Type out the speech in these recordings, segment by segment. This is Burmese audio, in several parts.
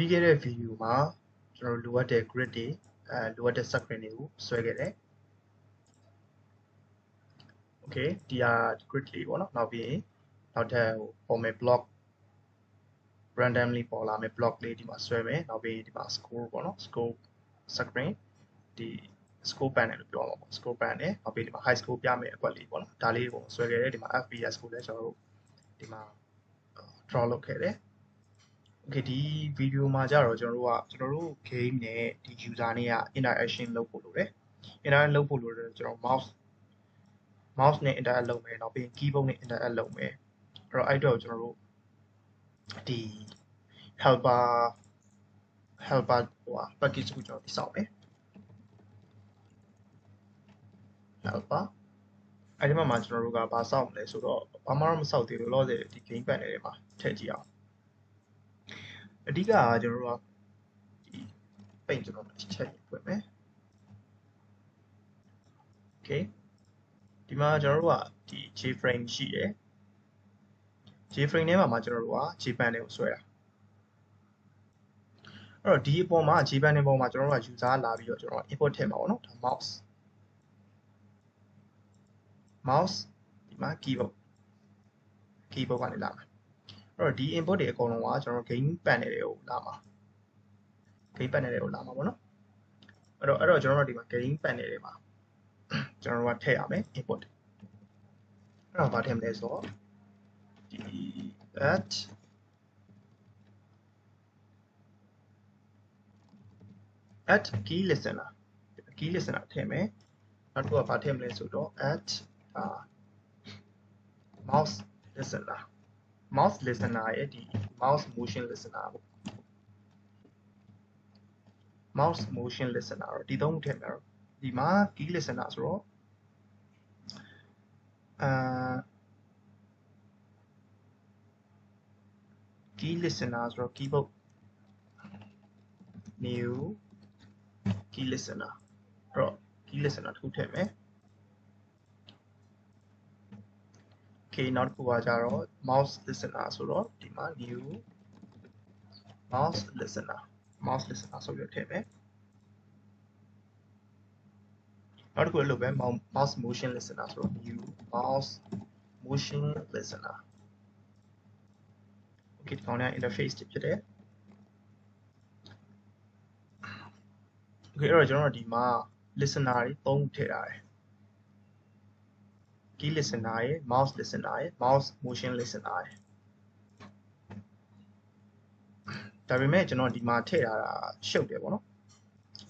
ပြီးခဲ့တဲ့ video မှာကျွန်တော်လိုအပ်တဲ့ grid တွေအဲလိုအပ်တဲ့ screen တွေကိုဆွဲခဲ့တယ် okay ဒီဟာ grid လေးပေါ့နော်နောက်ပြီးရင်နောက်ထပ်ဟိုပေါ်မယ် block randomly ပေါ်လာမယ် block လေးဒီမှာဆွဲမယ်နောက်ပြီးဒီမှာ score ပေါ့နော် score screen ဒီ score panel လို့ပြောမှာပေါ့ score panel နောက်ပြီးဒီမှာ high score ပြမယ်အကွက်လေးပေါ့နော်ဒါလေးကိုဆွဲခဲ့တယ်ဒီမှာ fps ကိုလည်းကျွန်တော်တို့ဒီမှာ draw လုပ်ခဲ့တယ် okay ဒီ video မှာကြတော့ကျွန်တော်တို့ကကျွန်တော်တို့ game နဲ့ဒီ user နဲ့က interaction လုပ်ဖို့လိုတယ် interact လုပ်ဖို့လိုတယ်ကျွန်တော် mouse mouse နဲ့ interact လုပ်မယ်နောက်ပြီး keyboard နဲ့ interact လုပ်မယ်အဲ့တော့အဲ့တော့ကျွန်တော်တို့ဒီ helper helper ဟို package ကိုကျွန်တော်တိစောက်မယ် helper အဲ့ဒီမှာမှာကျွန်တော်တို့ကဘာစောက်မလဲဆိုတော့ဘာမှတော့မစောက်သေးဘူးလို့လို့ဒီ game panel တွေမှာထည့်ကြည့်အောင် အဓိကကကျွန်တော်တို့ကဒီ paint ကျွန်တော်ချက်ဖွင့်မယ် okay ဒီမှာကျွန်တော်တို့ကဒီ J-frame ရှိရယ် J-frame ထဲမှာမှာကျွန်တော်တို့က J-pan တွေကိုဆွဲတာအဲ့တော့ဒီအပေါ်မှာ J-pan တွေပေါ်မှာကျွန်တော်တို့က user လာပြီးတော့ကျွန်တော် input ထည့်မှာပေါ့နော်ဒါ mouse mouse ဒီမှာ keyboard keyboard ကနေလာမှာအဲ့ တော့ဒီ input တွေအကုန်လုံးကကျွန်တော် game panel တွေကိုလာမှာ game panel တွေကိုလာမှာပေါ့နော်အဲ့တော့အဲ့တော့ကျွန်တော်တို့ဒီမှာ game panel တွေမှာကျွန်တော်တို့ကထည့်ရမယ် input အဲ့တော့ဗာထည့်မလဲဆိုတော့ဒီ at at key listener key listener ထည့်မယ်နောက်တစ်ခုကဗာထည့်မလဲဆိုတော့ at uh, mouse listener mouse listener ရဲ့ဒီ mouse motion listener ပေါ့ mouse motion listener တော့ဒီသုံးခုထည့်မယ်တော့ဒီမှာ key listener ဆိုတော့အာ key listener ဆိုတော့ keyboard new key listener အဲ့တော့ key listener တစ်ခုထည့်မယ် okay နောက်တစ်ခုကကြတော့ mouse listener ဆိုတော့ဒီမှာ new mouse listener mouse listener ဆိုပြီးထည့်မယ်နောက်တစ်ခုလည်းလိုပဲ mouse motion listener ဆိုတော့ new mouse motion listener okay ဒီကောင်က interface ဖြစ်တယ် okay အဲ့တော့ကျွန်တော်တို့ဒီမှာ listener တွေသုံးထည့်ရတယ် key listener ရယ် mouse listener ရယ် mouse motion listener ရယ်ဒါပေမဲ့ကျွန်တော်ဒီမှာထည့်ထားတာရှုပ်တယ်ပေါ့နော်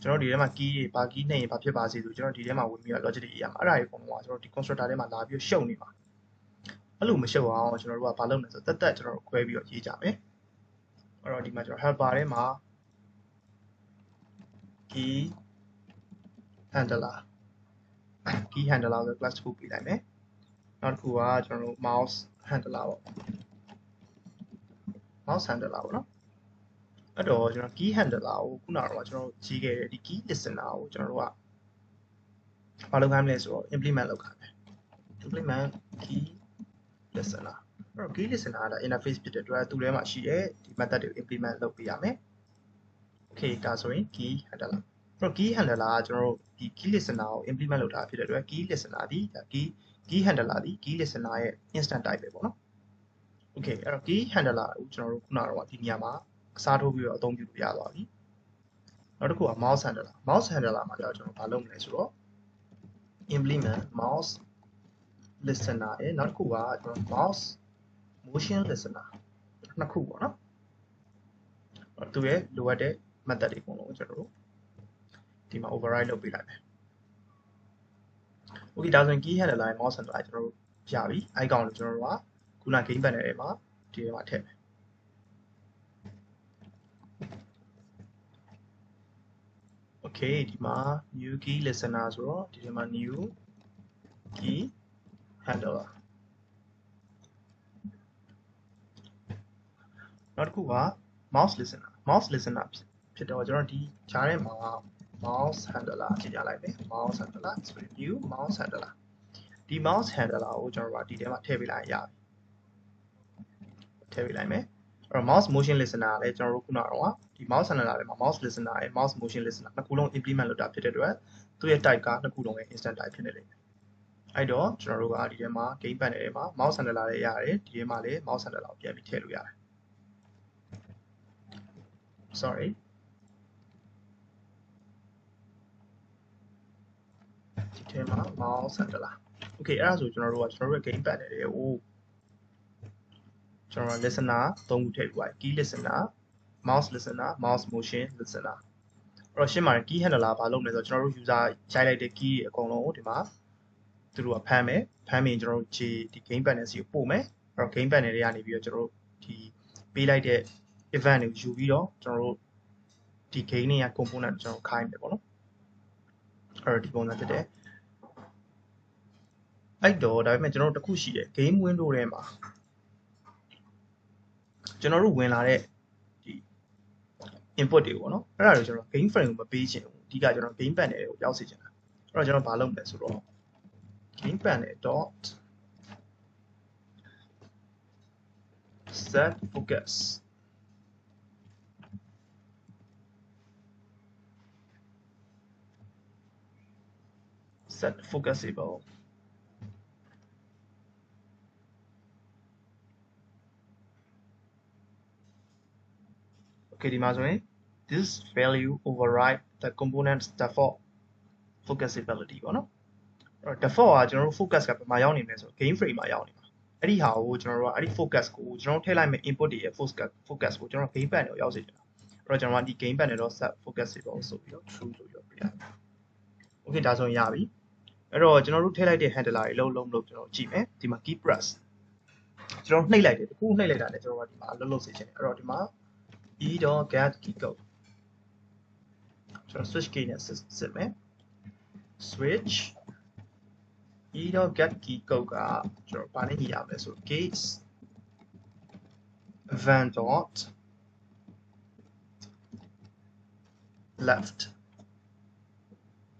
ကျွန်တော်ဒီထဲမှာ key တွေဘာ key နဲ့ရင်ဘာဖြစ်ပါစေဆိုကျွန်တော်ဒီထဲမှာဝင်ပြီးတော့ logic တွေရေးရမှာအဲ့ဒါတွေပုံတော့ကျွန်တော်ဒီ constructor ထဲမှာလာပြီးရှုပ်နေမှာအဲ့လိုမရှုပ်အောင်ကျွန်တော်တို့ကဘာလုပ်လဲဆိုတက်တက်ကျွန်တော်တို့ခွဲပြီးတော့ရေးကြမယ်အဲ့တော့ဒီမှာကျွန်တော် helper ထဲမှာ key handler key handler ဆို class တစ်ခုပေးလိုက်မယ် နောက်တစ်ခုကကျွန်တော်တို့ mouse handler ပေါ့ mouse handler ပေါ့နော်အဲ့တော့ကျွန်တော် key handler ကိုခုနကတော့ကျွန်တော်တို့ကြီးခဲ့တဲ့ဒီ key listener ကိုကျွန်တော်တို့ကဘာလုပ်ခိုင်းမလဲဆိုတော့ implement လုပ်ခိုင်းမယ် implement key listener အဲ့တော့ key listener က interface ဖြစ်တဲ့အတွက်သူ့ထဲမှာရှိတဲ့ဒီ method တွေကို implement လုပ်ပေးရမယ် okay ဒါဆိုရင် key handler အဲ့တော့ key handler ကကျွန်တော်တို့ဒီ key listener ကို implement လုပ်တာဖြစ်တဲ့အတွက် key listener ဒီ key key handler ဒီ key listener ရဲ့ instant type ပဲပေါ့နော် okay အဲ့တော့ key handler ကိုကျွန်တော်တို့ခုနကတော့ဒီနေရာမှာအစားထိုးပြီးတော့အသုံးပြုလို့ရသွားပြီနောက်တစ်ခုက mouse handler mouse handler မှာကျတော့ကျွန်တော်ဘာလုပ်မလဲဆိုတော့ implement mouse listener ရဲ့နောက်တစ်ခုကကျွန်တော် mouse motion listener နှစ်ခုပေါ့နော်သူရဲ့လိုအပ်တဲ့ method တွေအကုန်လုံးကျွန်တော်တို့ဒီမှာ override လုပ်ပေးလိုက်မယ် okay ဒါဆိုရင် key handler နဲ့ mouse handler ကျွန်တော်တို့ရပြီ icon ကိုကျွန်တော်တို့ကခုန game panel ထဲမှာဒီထဲမှာထည့်မယ် okay ဒီမှာ new key listener ဆိုတော့ဒီထဲမှာ new key handler နောက်တစ်ခုက mouse listener mouse listener ဖြစ်တော့ကျွန်တော်ဒီဂျားထဲမှာ mouse handler ကြည့်ကြလိုက်မယ် mouse handler so new mouse handler ဒီ mouse handler ကိုကျွန်တော်တို့ကဒီထဲမှာထည့်ပေးလိုက်ရပြီထည့်ပေးလိုက်မယ်အဲ့တော့ mouse motion listener ကလည်းကျွန်တော်တို့ခုနကတော့ဒီ mouse handler ထဲမှာ mouse listener နဲ့ mouse motion listener နှစ်ခုလုံး implement လုပ်တာဖြစ်တဲ့အတွက်သူ့ရဲ့ type ကနှစ်ခုလုံးရဲ့ instant type ဖြစ်နေလိမ့်မယ်အဲ့တော့ကျွန်တော်တို့ကဒီထဲမှာ game panel ထဲမှာ mouse handler လေးရတယ်ဒီထဲမှာလည်း mouse handler ကိုပြန်ပြီးထည့်လို့ရတယ် sorry ဒီထဲမှာ mouse handler okay အဲ့ဒါဆိုကျွန်တော်တို့ကကျွန်တော်တို့ရဲ့ game panel တွေကိုကျွန်တော် listener သုံးခုထည့်ပြီး key listener mouse listener mouse motion listener အဲ့တော့ရှင်းပါတယ် key handler ဘာလုပ်လဲဆိုတော့ကျွန်တော်တို့ user ရိုက်လိုက်တဲ့ key အကုန်လုံးကိုဒီမှာသူတို့ကဖမ်းမယ်ဖမ်းပြီးကျွန်တော်တို့ဒီဒီ game panel စီကိုပို့မယ်အဲ့တော့ game panel တွေကနေပြီးတော့ကျွန်တော်တို့ဒီပေးလိုက်တဲ့ event တွေကိုယူပြီးတော့ကျွန်တော်တို့ဒီ game တွေက component ကိုကျွန်တော်ခိုင်းမယ်ပေါ့နော်အဲ့တော့ဒီပုံစံဖြစ်တယ် အဲ့တော့ဒါပေမဲ့ကျွန်တော်တို့တစ်ခုရှိတယ် game window ထဲမှာကျွန်တော်တို့ဝင်လာတဲ့ဒီ input တွေပေါ့နော်အဲ့ဒါတွေကျွန်တော် game frame ကိုမပေးချင်ဘူးအဓိကကျွန်တော် game panel ကိုရောက်စေချင်တာအဲ့တော့ကျွန်တော်ဘာလုပ်မလဲဆိုတော့ game panel dot set focus set focusable okay ဒီမှာဆိုရင် this value override the component's default focusability ပေါ့နော်အဲ့တော့ default ကကျွန်တော်တို့ focus ကဘယ်မှာရောက်နေမလဲဆိုတော့ game frame မှာရောက်နေမှာအဲ့ဒီဟာကိုကျွန်တော်တို့ကအဲ့ဒီ focus ကိုကျွန်တော်တို့ထည့်လိုက်မယ့် input တွေရဲ့ focus focus ကိုကျွန်တော် game panel ကိုရောက်စေချင်တာအဲ့တော့ကျွန်တော်ကဒီ game panel တော့ set focusable ဆိုပြီးတော့ true လို့ပြောပြရတယ် okay ဒါဆိုရင်ရပြီအဲ့တော့ကျွန်တော်တို့ထည့်လိုက်တဲ့ handler တွေလုံးလုံးလို့ကျွန်တော်ကြည့်မယ်ဒီမှာ key press ကျွန်တော်နှိပ်လိုက်တယ်တခုနှိပ်လိုက်တာနဲ့ကျွန်တော်ကဒီမှာလှုပ်လှုပ်စေချင်တယ်အဲ့တော့ဒီမှာ e.get key code ကျွန်တော် switch key နဲ့စစ်မယ် switch e.get key code ကကျွန်တော်ဘာနဲ့ညီရမလဲဆို gates event dot left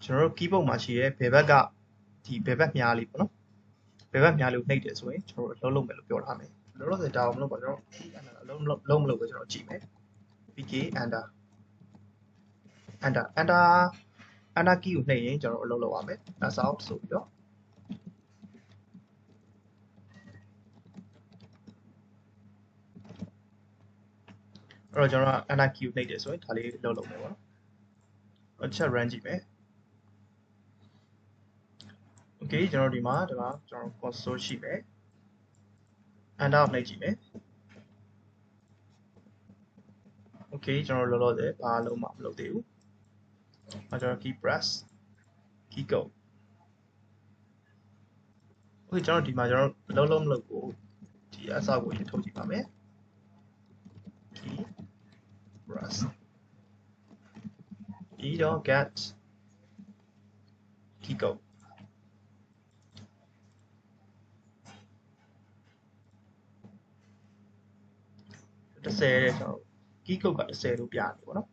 ကျွန်တော်တို့ keyboard မှာရှိရဲဘယ်ဘက်ကဒီဘယ်ဘက်မြားလေးပေါ့နော်ဘယ်ဘက်မြားလေးကိုနှိပ်တယ်ဆိုရင်ကျွန်တော်တို့လှုပ်လို့မယ်လို့ပြောထားမယ်လောလောဆယ်ဒါအောင်မလုပ်ပါကျွန်တော် key enter အလုံးလုံးမလုပ်ပဲကျွန်တော်ကြည့်မယ် pk enter enter enter enter key ကိုနှိပ်ရင်ကျွန်တော်အလုပ်လုပ်ရမယ် that's out ဆိုပြီးတော့အဲ့တော့ကျွန်တော်က enter key ကိုနှိပ်တယ်ဆိုရင်ဒါလေးလုပ်လုပ်မယ်ပေါ့နော်အချက် run ကြည့်မယ် okay ကျွန်တော်ဒီမှာဒီမှာကျွန်တော် console ရှိမယ် enter နှိပ်ကြည့်မယ် okay ကျွန်တော်လောလောဆယ်ဘာလုံးမှမလုပ်သေးဘူး။အဲကျွန်တော် key press key go okay ကျွန်တော်ဒီမှာကျွန်တော်လုံးလုံးမလုပ်ကိုဒီအစကိုရင်ထုတ်ကြည့်ပါမယ် key press e dot get key go 30တဲ့ကျွန်တော် key code က30လို့ပြနေပေါ့နော်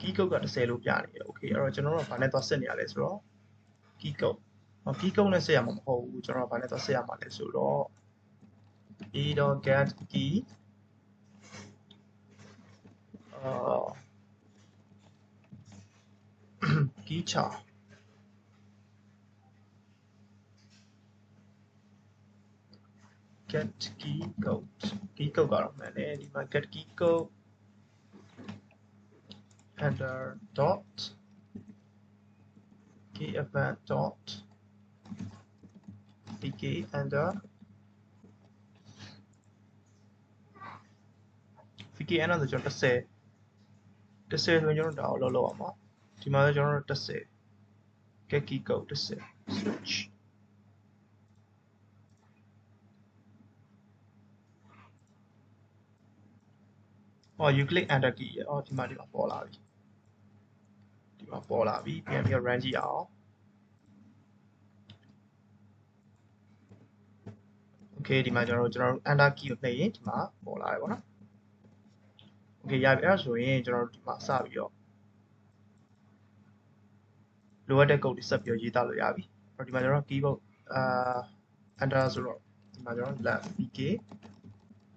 key code က30လို့ပြနေတယ် okay အဲ့တော့ကျွန်တော်တို့ကဘာနဲ့သွားဆက်နေရလဲဆိုတော့ key code ဟော key code နဲ့ဆက်ရမှာမဟုတ်ဘူးကျွန်တော်ကဘာနဲ့သွားဆက်ရမှာလဲဆိုတော့ e.get key အာ key char get key code key code ကတော့မှန်တယ်ဒီမှာ get key code enter dot key event dot pk enter pk enter ဆိုကျွန်တော်30 30ဆိုရင်ကျွန်တော်ဒါကိုလောက်လောက်အောင်ပါဒီမှာကျွန်တော်တို့30 get key code 30 switch ဟော you click enter key ရအော်ဒီမှာဒီမှာပေါ်လာပြီဒီမှာပေါ်လာပြီပြန်ပြီး run ကြည့်အောင် okay ဒီမှာကျွန်တော်တို့ကျွန်တော်တို့ enter key ကိုနှိပ်ရင်ဒီမှာပေါ်လာတယ်ပေါ့နော် okay ရပြီအဲ့ဒါဆိုရင်ကျွန်တော်တို့ဒီမှာစပြီးတော့လိုအပ်တဲ့ code တွေဆက်ပြီးတော့ရေးသားလို့ရပြီအဲ့တော့ဒီမှာကျွန်တော် keyboard အာ enter ဆိုတော့ဒီမှာကျွန်တော် left pk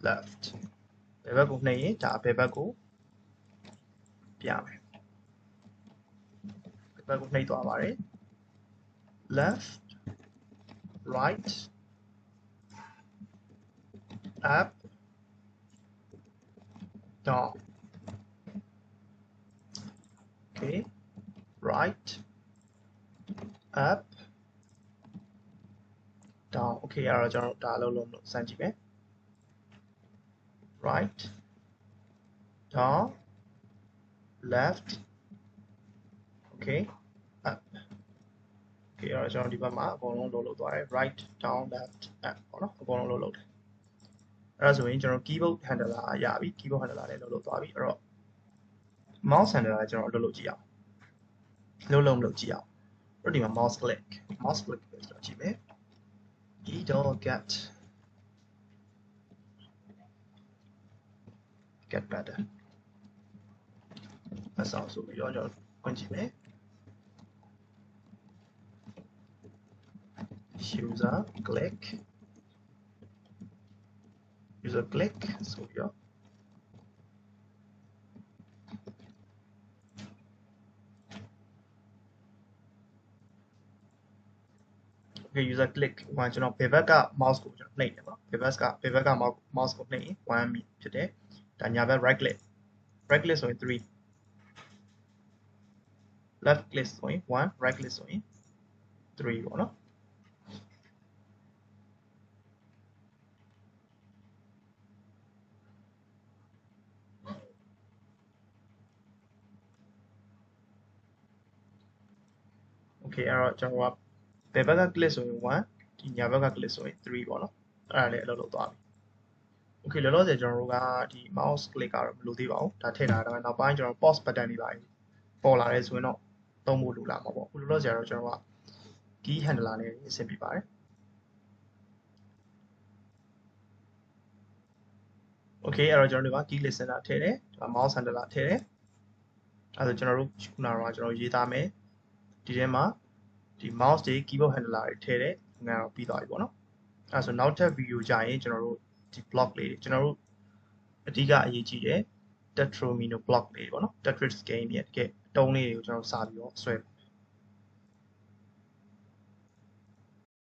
left ဘယ်ဘက်ကိုနှိပ်ရင်ဒါဘယ်ဘက်ကိုပြမယ်ဘယ်ဘက်ကိုနှိပ်သွားပါတယ် left right up down okay right up down okay အဲ့တော့ကျွန်တော်ဒါအလုပ်လုပ်လို့စမ်းကြည့်မယ် right down left okay up okay အဲ့တော့ကျွန်တော်ဒီဘက်မှာအကုန်လုံးလုပ်လုပ်သွားတယ် right down left up ပေါ့နော်အကုန်လုံးလုပ်လုပ်တယ်အဲ့ဒါဆိုရင်ကျွန်တော် keyboard handler ရပြီ keyboard handler လည်းလုပ်လုပ်သွားပြီအဲ့တော့ mouse handler လည်းကျွန်တော်လုပ်လုပ်ကြည့်အောင်လုပ်လုံးလုပ်ကြည့်အောင်အဲ့တော့ဒီမှာ mouse click mouse click ပဲကျွန်တော်ကြည့်မယ် e get get better အဆောက်ဆိုပြီးတော့ကျွန်တော်ဖွင့်ကြည့်မယ် user click user click ဆိုပြီးတော့ okay user click ဟိုကျွန်တော်ဘယ်ဘက်က mouse ကိုကျွန်တော်နှိပ်တယ်ပေါ့ဘယ်ဘက်ကဘယ်ဘက်က mouse ကိုနှိပ်ရင်1မိဖြစ်တယ် ဒါညာဘက် right click right click ဆိုရင်3 left click ဆိုရင်1 right click ဆိုရင်3ပေါ့နော် okay အဲ့တော့ကျွန်တော်ကဘယ်ဘက်က click ဆိုရင်1ဒီညာဘက်က click ဆိုရင်3ပေါ့နော်အဲ့ဒါလည်းအလုပ်လုပ်သွားပြီ okay လောလောဆယ်ကျွန်တော်တို့ကဒီ mouse click ကတော့မလိုသေးပါဘူးဒါထည့်ထားတာဒါပေမဲ့နောက်ပိုင်းကျွန်တော် pause button တွေပါပေါ်လာတယ်ဆိုရင်တော့သုံးဖို့လိုလာမှာပေါ့အခုလောလောဆယ်ကတော့ကျွန်တော်က key handler နဲ့အဆင်ပြေပါတယ် okay အဲ့တော့ကျွန်တော်တို့က key listener ထည့်တယ်ဒါ mouse handler ထည့်တယ်အဲ့ဒါကျွန်တော်တို့ခုနကတော့ကျွန်တော်ရေးသားမယ်ဒီထဲမှာဒီ mouse တွေ keyboard handler တွေထည့်တယ်ငါတော့ပြီးသွားပြီပေါ့နော်အဲ့ဒါဆိုနောက်ထပ် video ကြရင်ကျွန်တော်တို့ ဒီ block လေးတွေကျွန်တော်တို့အဓိကအရေးကြီးတယ် Tetromino block လေးပေါ့နော် Tetris game ရဲ့တကယ်တုံးလေးတွေကိုကျွန်တော်စာပြီးတော့ဆွဲ